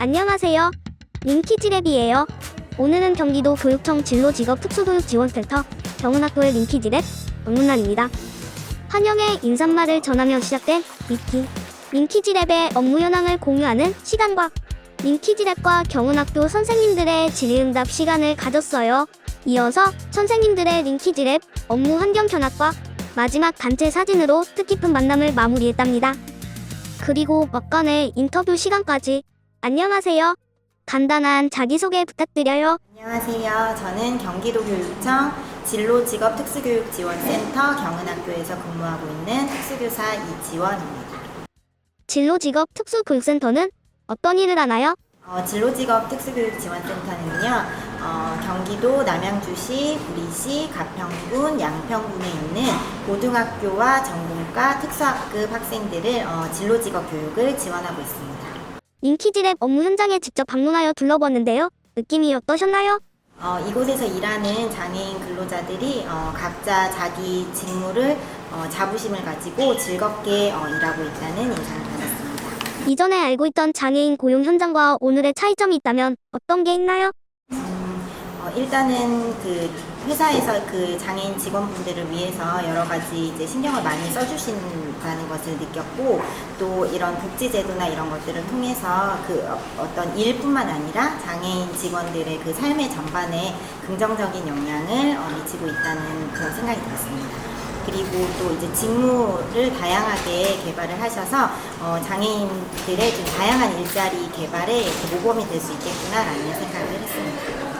안녕하세요. 링키지랩이에요. 오늘은 경기도 교육청 진로직업 특수교육지원센터 경은학교의 링키지랩 업무날입니다. 환영의 인사말을 전하며 시작된 미키. 링키지랩의 업무 현황을 공유하는 시간과 링키지랩과 경은학교 선생님들의 질의응답 시간을 가졌어요. 이어서 선생님들의 링키지랩 업무 환경 견학과 마지막 단체 사진으로 뜻깊은 만남을 마무리했답니다. 그리고 막간의 인터뷰 시간까지 안녕하세요. 간단한 자기소개 부탁드려요. 안녕하세요. 저는 경기도 교육청 진로 직업 특수교육 지원센터 경은학교에서 근무하고 있는 특수교사 이지원입니다. 진로 직업 특수교육센터는 어떤 일을 하나요? 어, 진로 직업 특수교육 지원센터는요, 어, 경기도 남양주시, 구리시, 가평군, 양평군에 있는 고등학교와 전문과 특수학급 학생들을 어, 진로 직업 교육을 지원하고 있습니다. 인키지랩 업무 현장에 직접 방문하여 둘러봤는데요. 느낌이 어떠셨나요? 어, 이곳에서 일하는 장애인 근로자들이 어, 각자 자기 직무를 어, 자부심을 가지고 즐겁게 어, 일하고 있다는 인상을 받았습니다. 이전에 알고 있던 장애인 고용 현장과 오늘의 차이점이 있다면 어떤 게 있나요? 어, 일단은 그 회사에서 그 장애인 직원분들을 위해서 여러 가지 이제 신경을 많이 써주신다는 것을 느꼈고 또 이런 복지제도나 이런 것들을 통해서 그 어- 어떤 일뿐만 아니라 장애인 직원들의 그 삶의 전반에 긍정적인 영향을 어, 미치고 있다는 그런 생각이 들었습니다. 그리고 또 이제 직무를 다양하게 개발을 하셔서 어, 장애인들의 좀 다양한 일자리 개발에 모범이 될 수 있겠구나라는 생각을 했습니다.